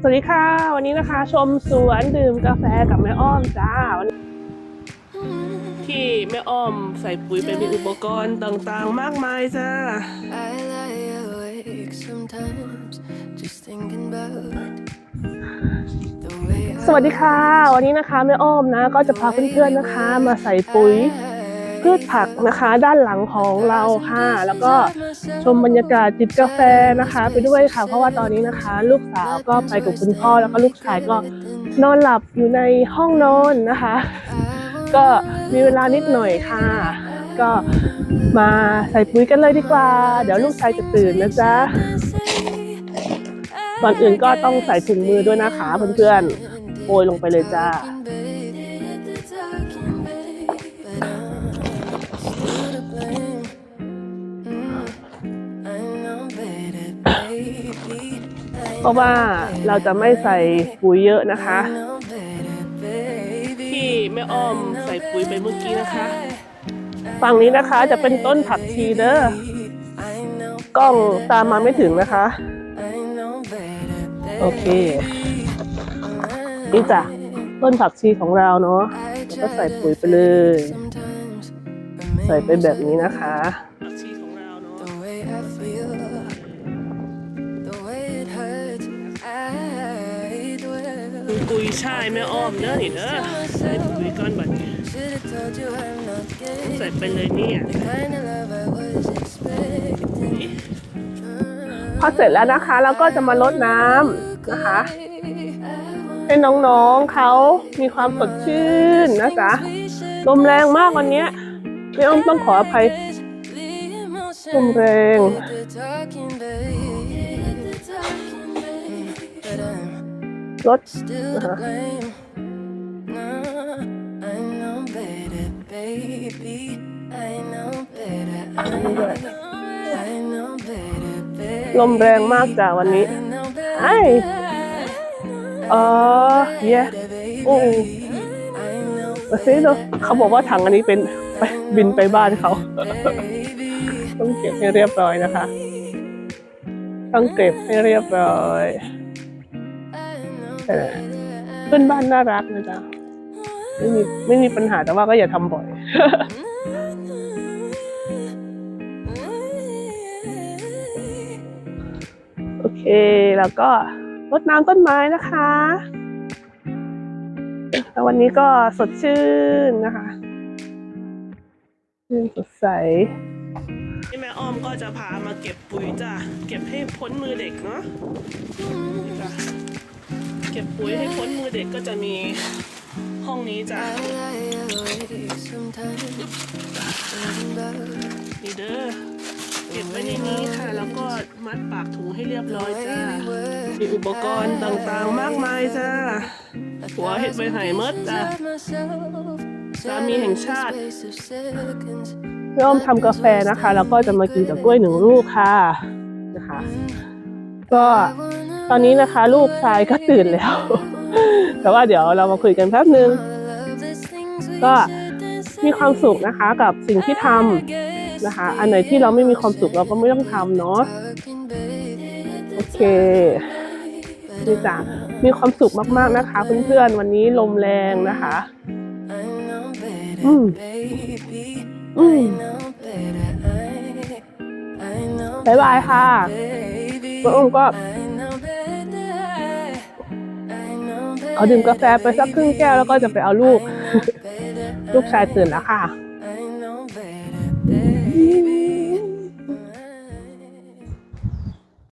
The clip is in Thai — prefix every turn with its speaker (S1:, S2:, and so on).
S1: สวัสดีค่ะ วันนี้นะคะชมสวนดื่มกาแฟกับแม่อ้อมจ้าวันนี้ที่แม่อ้อมใส่ปุ๋ยไปมีอุปกรณ์ต่างๆ มากมายจ้า
S2: I lie awake sometimes just thinking about the way I
S1: สวัสดีค่ะ วันนี้นะคะแม่อ้อมนะ ก็จะพาเพื่อนๆนะคะ มาใส่ปุ๋ย พืชผักนะคะด้านหลังของเราค่ะ แล้วก็ชมบรรยากาศจิบกาแฟนะคะ ไปด้วยค่ะ เพราะว่าตอนนี้นะคะ ลูกสาวก็ไปกับคุณพ่อแล้วก็ลูกชายก็นอนหลับอยู่ในห้องนอนนะคะ ก็มีเวลานิดหน่อยค่ะ ก็มาใส่ปุ๋ยกันเลยดีกว่า เดี๋ยวลูกชายจะตื่นนะจ๊ะก่อนอื่นก็ต้องใส่ถุงมือด้วยนะคะเพื่อนๆโปรยลงไปเลยจ้า เพราะว่าเราจะไม่ใส่ปุ๋ยเยอะนะคะ ที่แม่อ้อมใส่ปุ๋ยไปเมื่อกี้นะคะ ฝั่งนี้นะคะจะเป็นต้นผักชีเด้อกล้องตามมาไม่ถึงนะคะ โอเค นี่จ้ะต้นผักชีของเราเนาะแล้วก็ใส่ปุ๋ยไปเลย ใส่ไปแบบนี้นะคะ ช่ายแม่อ้อมเด้อนี่เด้อใส่ปุ๋ยก้อนบบนี้ใส่ไปเลยเนี่ยพอเสร็จแล้วนะคะเราก็จะมาลดน้ำนะคะ ให้น้องๆเขามีความสดชื่นนะจ๊ะลมแรงมากวันเนี้ยแม่อ้อมต้องขออภัยลมแรง
S2: better. I I know better, baby.
S1: ลมแรงมากจ้ะวันนี้
S2: I know better.
S1: ไอ้อ๋อเย้โอ้
S2: I know
S1: มาซิดูเขาบอกว่าถังอันนี้เป็นไปบินไปบ้านเขา
S2: baby.
S1: ต้องเก็บให้เรียบร้อยนะคะ ต้องเก็บให้เรียบร้อย
S2: I know
S1: แต่เพื่อนบ้านน่ารักนะจ๊ะไม่มีไม่มีปัญหาแต่ว่าก็อย่าทำบ่อย โอเคแล้วก็รดน้ำต้นไม้นะคะแล้ววันนี้ก็สดชื่นนะคะชื่นสดใสนี่แม่อ้อมก็จะพามาเก็บปุ๋ยจ้ะ เก็บให้พ้นมือเด็กเนาะนี่จ้ะเก็บปุ๋ยให้พ้นมือเด็กก็จะมีห้องนี้จ้ะนี่เด้อเก็บไว้ในนี้ค่ะ แล้วก็มัดปากถุงให้เรียบร้อยจ้ามีอุปกรณ์ต่างๆมากมายจ้าหัวเห็ดใบไห่เมดจ้ะสามีแห่งชาติพี่อ้อมทำกาแฟนะคะ แล้วก็จะมากินกับกล้วยหนึ่งลูกค่ะนะคะ ก็ ตอนนี้นะคะ ลูกชายก็ตื่นแล้ว แต่ว่าเดี๋ยวเรามาคุยกันแป๊บนึง ก็มีความสุขนะคะกับสิ่งที่ทำนะคะ อันไหนที่เราไม่มีความสุขเราก็ไม่ต้องทำเนาะโอเคนี่จ้ะมีความสุขมากๆนะคะ เพื่อนๆวันนี้ลมแรงนะคะอืมอืมบายบายค่ะพี่อ้อมก็ ขอดื่มกาแฟไปสักครึ่งแก้วแล้วก็จะไปเอาลูก ลูกชายตื่นแล้วค่ะ